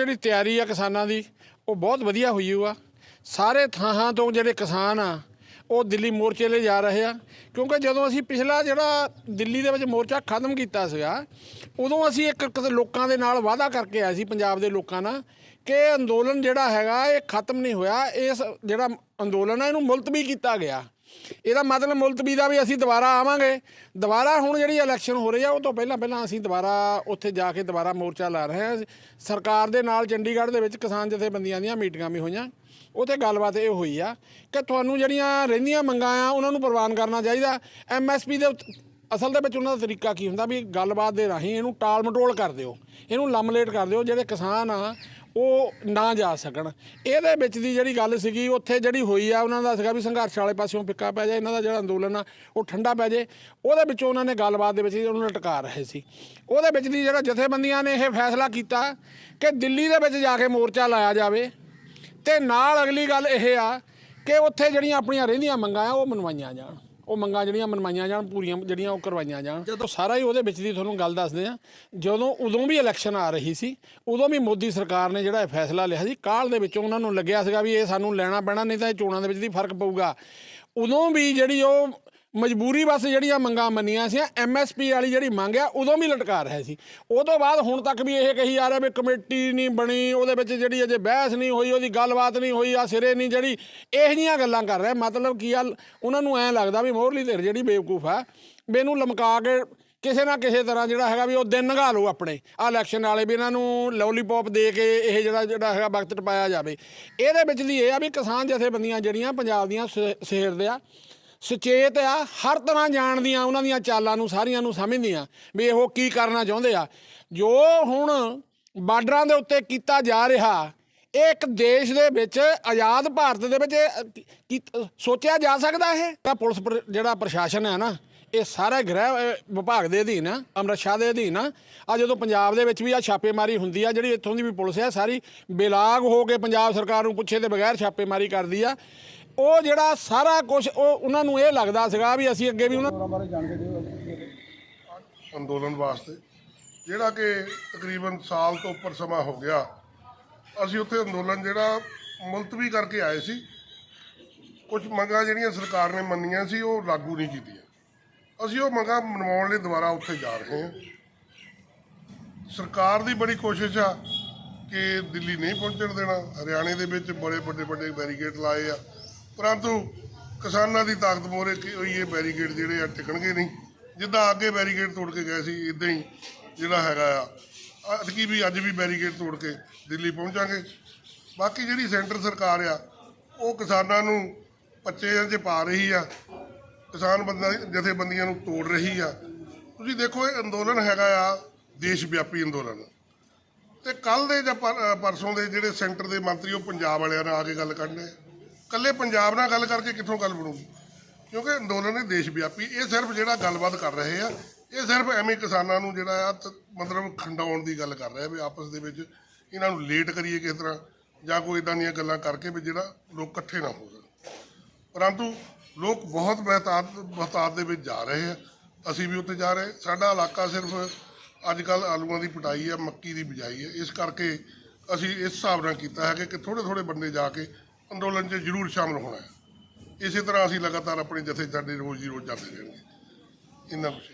ਜਿਹੜੀ ਤਿਆਰੀ ਆ ਕਿਸਾਨਾਂ ਦੀ, ਉਹ ਬਹੁਤ ਵਧੀਆ ਹੋਈ ਹੋਆ ਸਾਰੇ ਥਾਂ ਤੋਂ ਜਿਹੜੇ ਕਿਸਾਨ ਆ, ਉਹ ਦਿੱਲੀ ਮੋਰਚੇ ਲਈ ਜਾ ਰਹੇ ਆ। ਕਿਉਂਕਿ ਜਦੋਂ ਅਸੀਂ ਪਿਛਲਾ ਜਿਹੜਾ ਦਿੱਲੀ ਦੇ ਵਿੱਚ ਮੋਰਚਾ ਖਤਮ ਕੀਤਾ ਸੀਗਾ, ਉਦੋਂ ਅਸੀਂ ਇੱਕ ਲੋਕਾਂ ਦੇ ਨਾਲ ਵਾਅਦਾ ਕਰਕੇ ਆਏ ਸੀ, ਪੰਜਾਬ ਦੇ ਲੋਕਾਂ ਨਾਲ, ਕਿ ਅੰਦੋਲਨ ਜਿਹੜਾ ਹੈਗਾ, ਇਹ ਖਤਮ ਨਹੀਂ ਹੋਇਆ। ਇਸ ਜਿਹੜਾ ਅੰਦੋਲਨ ਆ, ਇਹਨੂੰ ਮੁਲਤਵੀ ਕੀਤਾ ਗਿਆ। ਇਹਦਾ ਮਤਲਬ ਮੁਲਤਵੀ ਦਾ ਵੀ ਅਸੀਂ ਦੁਬਾਰਾ ਆਵਾਂਗੇ। ਦੁਬਾਰਾ ਹੁਣ ਜਿਹੜੀ ਇਲੈਕਸ਼ਨ ਹੋ ਰਹੀ ਆ, ਉਹ ਤੋਂ ਪਹਿਲਾਂ ਪਹਿਲਾਂ ਅਸੀਂ ਦੁਬਾਰਾ ਉੱਥੇ ਜਾ ਕੇ ਦੁਬਾਰਾ ਮੋਰਚਾ ਲਾ ਰਹੇ ਹਾਂ। ਸਰਕਾਰ ਦੇ ਨਾਲ ਚੰਡੀਗੜ੍ਹ ਦੇ ਵਿੱਚ ਕਿਸਾਨ ਜਥੇਬੰਦੀਆਂ ਦੀਆਂ ਮੀਟਿੰਗਾਂ ਵੀ ਹੋਈਆਂ। ਉਹਤੇ ਗੱਲਬਾਤ ਇਹ ਹੋਈ ਆ ਕਿ ਤੁਹਾਨੂੰ ਜਿਹੜੀਆਂ ਰਹਿੰਦੀਆਂ ਮੰਗਾਂ ਆ, ਉਹਨਾਂ ਨੂੰ ਪ੍ਰਵਾਨ ਕਰਨਾ ਚਾਹੀਦਾ। ਐਮਐਸਪੀ ਦੇ ਅਸਲ ਦੇ ਵਿੱਚ ਉਹਨਾਂ ਦਾ ਤਰੀਕਾ ਕੀ ਹੁੰਦਾ ਵੀ ਗੱਲਬਾਤ ਦੇ ਰਾਹੀਂ ਇਹਨੂੰ ਟਾਲ ਮਟੋਲ ਕਰ ਦਿਓ। ਇਹਨੂੰ ਲੰਮਲੇਟ ਕਰ ਦਿਓ, ਜਿਹੜੇ ਕਿਸਾਨ ਆ ਉਹ ਨਾ ਜਾ ਸਕਣ। ਇਹਦੇ ਵਿੱਚ ਦੀ ਜਿਹੜੀ ਗੱਲ ਸੀਗੀ, ਉੱਥੇ ਜਿਹੜੀ ਹੋਈ ਆ, ਉਹਨਾਂ ਦਾ ਸੀਗਾ ਵੀ ਸੰਘਰਸ਼ ਵਾਲੇ ਪਾਸਿਓਂ ਫਿੱਕਾ ਪੈ ਜਾਏ, ਇਹਨਾਂ ਦਾ ਜਿਹੜਾ ਅੰਦੋਲਨ ਆ, ਉਹ ਠੰਡਾ ਪੈ ਜਾਏ। ਉਹਦੇ ਵਿੱਚੋਂ ਉਹਨਾਂ ਨੇ ਗੱਲਬਾਤ ਦੇ ਵਿੱਚ ਉਹਨਾਂ ਉਹਨੂੰ ਟਕਾ ਰਹੇ ਸੀ। ਉਹਦੇ ਵਿੱਚ ਦੀ ਜਿਹੜਾ ਜਥੇਬੰਦੀਆਂ ਨੇ ਇਹ ਫੈਸਲਾ ਕੀਤਾ ਕਿ ਦਿੱਲੀ ਦੇ ਵਿੱਚ ਜਾ ਕੇ ਮੋਰਚਾ ਲਾਇਆ ਜਾਵੇ ਤੇ ਨਾਲ ਅਗਲੀ ਗੱਲ ਇਹ ਆ ਕਿ ਉੱਥੇ ਜਿਹੜੀਆਂ ਆਪਣੀਆਂ ਰਹਿੰਦੀਆਂ ਮੰਗਾਂ ਆ, ਉਹ ਮਨਵਾਈਆਂ ਜਾਣ। ਉਹ ਮੰਗਾਂ ਜਿਹੜੀਆਂ ਮਨਵਾਈਆਂ ਜਾਣ ਪੂਰੀਆਂ ਜਿਹੜੀਆਂ ਉਹ ਕਰਵਾਈਆਂ ਜਾਣ। ਜਦੋਂ ਸਾਰਾ ਹੀ ਉਹਦੇ ਵਿੱਚ ਦੀ ਤੁਹਾਨੂੰ ਗੱਲ ਦੱਸਦੇ ਆ ਜਦੋਂ ਉਦੋਂ ਵੀ ਇਲੈਕਸ਼ਨ ਆ ਰਹੀ ਸੀ ਉਦੋਂ ਵੀ ਮੋਦੀ ਸਰਕਾਰ ਨੇ ਜਿਹੜਾ ਇਹ ਫੈਸਲਾ ਲਿਆ ਸੀ ਕਾਲ ਦੇ ਵਿੱਚੋਂ ਉਹਨਾਂ ਨੂੰ ਲੱਗਿਆ ਸੀਗਾ ਵੀ ਇਹ ਸਾਨੂੰ ਲੈਣਾ ਪੈਣਾ ਨਹੀਂ ਤਾਂ ਇਹ ਚੋਣਾਂ ਦੇ ਵਿੱਚ ਦੀ ਫ਼ਰਕ ਪਊਗਾ। ਉਦੋਂ ਵੀ ਜਿਹੜੀ ਉਹ ਮਜਬੂਰੀ ਬਸ ਜਿਹੜੀਆਂ ਮੰਗਾਂ ਮੰਨੀਆਂ ਸੀ ਐਮਐਸਪੀ ਵਾਲੀ ਜਿਹੜੀ ਮੰਗ ਆ, ਉਦੋਂ ਵੀ ਲਟਕਾ ਰਹੇ ਸੀ। ਉਹ ਤੋਂ ਬਾਅਦ ਹੁਣ ਤੱਕ ਵੀ ਇਹ ਕਹੀ ਆ ਰਿਹਾ ਵੀ ਕਮੇਟੀ ਨਹੀਂ ਬਣੀ, ਉਹਦੇ ਵਿੱਚ ਜਿਹੜੀ ਅਜੇ ਬਹਿਸ ਨਹੀਂ ਹੋਈ, ਉਹਦੀ ਗੱਲਬਾਤ ਨਹੀਂ ਹੋਈ ਆ ਸਿਰੇ ਨਹੀਂ, ਜਿਹੜੀ ਇਹੋ ਜਿਹੀਆਂ ਗੱਲਾਂ ਕਰ ਰਿਹਾ। ਮਤਲਬ ਕੀ ਆ, ਉਹਨਾਂ ਨੂੰ ਐਂ ਲੱਗਦਾ ਵੀ ਮੋਹਰਲੀ ਧਿਰ ਜਿਹੜੀ ਬੇਵਕੂਫ ਆ, ਵੀ ਇਹਨੂੰ ਲਮਕਾ ਕੇ ਕਿਸੇ ਨਾ ਕਿਸੇ ਤਰ੍ਹਾਂ ਜਿਹੜਾ ਹੈਗਾ ਵੀ ਉਹ ਦਿਨ ਨਗਾ ਲਓ ਆਪਣੇ। ਆ ਇਲੈਕਸ਼ਨ ਵਾਲੇ ਵੀ ਇਹਨਾਂ ਨੂੰ ਲੋਲੀਪੌਪ ਦੇ ਕੇ ਇਹ ਜਿਹੜਾ ਜਿਹੜਾ ਹੈਗਾ ਵਕਤ ਟਪਾਇਆ ਜਾਵੇ। ਇਹਦੇ ਵਿੱਚ ਦੀ ਇਹ ਆ ਵੀ ਕਿਸਾਨ ਜਥੇਬੰਦੀਆਂ ਜਿਹੜੀਆਂ ਪੰਜਾਬ ਦੀਆਂ ਸਿਹਰਦੇ ਆ ਸੁਚੇਤ ਆ ਹਰ ਤਰ੍ਹਾਂ ਜਾਣਦੀਆਂ ਉਹਨਾਂ ਦੀਆਂ ਚਾਲਾਂ ਨੂੰ ਸਾਰੀਆਂ ਨੂੰ ਸਮਝਦੀਆਂ ਵੀ ਇਹੋ ਕੀ ਕਰਨਾ ਚਾਹੁੰਦੇ ਆ। ਜੋ ਹੁਣ ਬਾਰਡਰਾਂ ਦੇ ਉੱਤੇ ਕੀਤਾ ਜਾ ਰਿਹਾ ਇਹ ਇੱਕ ਦੇਸ਼ ਦੇ ਵਿੱਚ ਆਜ਼ਾਦ ਭਾਰਤ ਦੇ ਵਿੱਚ ਇਹ ਕੀ- ਸੋਚਿਆ ਜਾ ਸਕਦਾ ਇਹ? ਤਾਂ ਪੁਲਿਸ ਪ੍ਰ- ਜਿਹੜਾ ਪ੍ਰਸ਼ਾਸਨ ਹੈ ਨਾ ਇਹ ਸਾਰੇ ਗ੍ਰਹਿ ਅਹ, ਵਿਭਾਗ ਦੇ ਅਧੀਨ ਆ ਅੰਮ੍ਰਿਤ ਸ਼ਾਹ ਦੇ ਅਧੀਨ ਆ। ਆ ਜਦੋਂ ਪੰਜਾਬ ਦੇ ਵਿੱਚ ਵੀ ਆ ਛਾਪੇਮਾਰੀ ਹੁੰਦੀ ਆ ਜਿਹੜੀ ਇੱਥੋਂ ਦੀ ਵੀ ਪੁਲਿਸ ਆ ਸਾਰੀ ਬੇਲਾਗ ਹੋ ਕੇ ਪੰਜਾਬ ਸਰਕਾਰ ਨੂੰ ਪੁੱਛੇ ਤੇ ਬਗੈਰ ਛਾਪੇਮਾਰੀ ਕਰਦੀ ਆ। ਉਹ ਜਿਹੜਾ ਸਾਰਾ ਕੁਝ ਉਹ ਉਹਨਾਂ ਨੂੰ ਇਹ ਲੱਗਦਾ ਸੀਗਾ ਵੀ ਅਸੀਂ ਅੱਗੇ ਵੀ ਉਹਨਾਂ ਅੰਦੋਲਨ ਵਾਸਤੇ। ਜਿਹੜਾ ਕਿ ਤਕਰੀਬਨ ਸਾਲ ਤੋਂ ਉੱਪਰ ਸਮਾਂ ਹੋ ਗਿਆ। ਅਸੀਂ ਉੱਥੇ ਅੰਦੋਲਨ ਜਿਹੜਾ ਮੁਲਤਵੀ ਕਰਕੇ ਆਏ ਸੀ। ਕੁਝ ਮੰਗਾਂ ਜਿਹੜੀਆਂ ਸਰਕਾਰ ਨੇ ਮੰਨੀਆਂ ਸੀ ਉਹ ਲਾਗੂ ਨਹੀਂ ਕੀਤੀਆਂ। ਅਸੀਂ ਉਹ ਮੰਗਾਂ ਮਨਵਾਉਣ ਲਈ ਦੁਬਾਰਾ ਉੱਥੇ ਜਾ ਰਹੇ ਹਾਂ। ਸਰਕਾਰ ਦੀ ਬੜੀ ਕੋਸ਼ਿਸ਼ ਆ ਕਿ ਦਿੱਲੀ ਨਹੀਂ ਪਹੁੰਚਣ ਦੇਣਾ। ਹਰਿਆਣੇ ਦੇ ਵਿੱਚ ਬੜੇ ਵੱਡੇ ਵੱਡੇ ਬੈਰੀਕੇਡ ਲਾਏ ਆ। ਪਰੰਤੂ ਕਿਸਾਨਾਂ ਦੀ ਤਾਕਤ ਮੋਰੇ ਕੀ ਹੋਈ ਇਹ ਬੈਰੀਕੇਡ ਜਿਹੜੇ ਆ ਟਿਕਣਗੇ ਨਹੀਂ। ਜਿੱਦਾਂ ਅੱਗੇ ਬੈਰੀਕੇਡ ਤੋੜ ਕੇ ਗਏ ਸੀ, ਇਦਾਂ ਹੀ ਜਿਹੜਾ ਹੈਗਾ ਆ। ਅਦਕੀ ਵੀ ਅੱਜ ਵੀ ਬੈਰੀਕੇਡ ਤੋੜ ਕੇ ਦਿੱਲੀ ਪਹੁੰਚਾਂਗੇ। ਬਾਕੀ ਜਿਹੜੀ ਸੈਂਟਰ ਸਰਕਾਰ ਆ, ਉਹ ਕਿਸਾਨਾਂ ਨੂੰ ਪੱਚੇ 'ਚ ਪਾ ਰਹੀ ਆ। ਕਿਸਾਨ ਬੰਦਾ, ਜਥੇਬੰਦੀਆਂ ਨੂੰ ਤੋੜ ਰਹੀ ਆ। ਤੁਸੀਂ ਦੇਖੋ, ਇਹ ਅੰਦੋਲਨ ਹੈਗਾ ਆ, ਦੇਸ਼ ਵਿਆਪੀ ਅੰਦੋਲਨ। ਤੇ ਕੱਲ ਦੇ ਜਾਂ ਪਰਸੋਂ ਦੇ ਜਿਹੜੇ ਸੈਂਟਰ ਦੇ ਮੰਤਰੀ, ਉਹ ਪੰਜਾਬ ਵਾਲਿਆਂ ਨਾਲ ਆ ਕੇ ਗੱਲ ਕਰਨ ਕੱਲੇ ਪੰਜਾਬ ਨਾਲ ਗੱਲ ਕਰਕੇ ਕਿੱਥੋਂ ਗੱਲ ਬਣੂਗੀ? ਕਿਉਂਕਿ ਅੰਦੋਲਨ ਹੈ ਦੇਸ਼ ਵਿਆਪੀ, ਇਹ ਸਿਰਫ ਜਿਹੜਾ ਗੱਲਬਾਤ ਕਰ ਰਹੇ ਆ, ਇਹ ਸਿਰਫ ਐਵੇਂ ਕਿਸਾਨਾਂ ਨੂੰ ਜਿਹੜਾ ਆ ਤ- ਮਤਲਬ ਖੰਡਾਉਣ ਦੀ ਗੱਲ ਕਰ ਰਿਹਾ ਵੀ ਆਪਸ ਦੇ ਵਿੱਚ ਇਹਨਾਂ ਨੂੰ ਲੇਟ ਕਰੀਏ ਕਿਸ ਤਰ੍ਹਾਂ, ਜਾਂ ਕੋਈ ਇਦਾਂ ਦੀਆਂ ਗੱਲਾਂ ਕਰਕੇ ਵੀ ਜਿਹੜਾ ਲੋਕ ਇਕੱਠੇ ਨਾ ਹੋ ਜਾਣ ਪਰੰਤੂ ਲੋਕ ਬਹੁਤ ਬਹਿਤਾਤ, ਬਹਤਾਤ ਦੇ ਵਿੱਚ ਜਾ ਰਹੇ ਆ, ਅਸੀਂ ਵੀ ਉੱਥੇ ਜਾ ਰਹੇ ਸਾਡਾ ਇਲਾਕਾ ਸਿਰਫ ਅੱਜ ਕੱਲ ਆਲੂਆਂ ਦੀ ਪਟਾਈ ਆ, ਮੱਕੀ ਦੀ ਬਿਜਾਈ ਹੈ ਇਸ ਕਰਕੇ ਅਸੀਂ ਇਸ ਹਿਸਾਬ ਨਾਲ ਕੀਤਾ ਹੈ ਕਿ ਥੋੜੇ ਥੋੜੇ ਬੰਦੇ ਜਾ ਕੇ ਅੰਦੋਲਨ 'ਚ ਜ਼ਰੂਰ ਸ਼ਾਮਲ ਹੋਣਾ ਹੈ। ਇਸੇ ਤਰ੍ਹਾਂ ਅਸੀਂ ਲਗਾਤਾਰ ਆਪਣੀ ਜਥੇਬੰਦੀ ਰੋਜ਼ ਦੀ ਰੋਜ਼ ਜਾਂਦੇ ਰਹਿਣਗੇ ਇਹਨਾਂ ਵਿੱਚ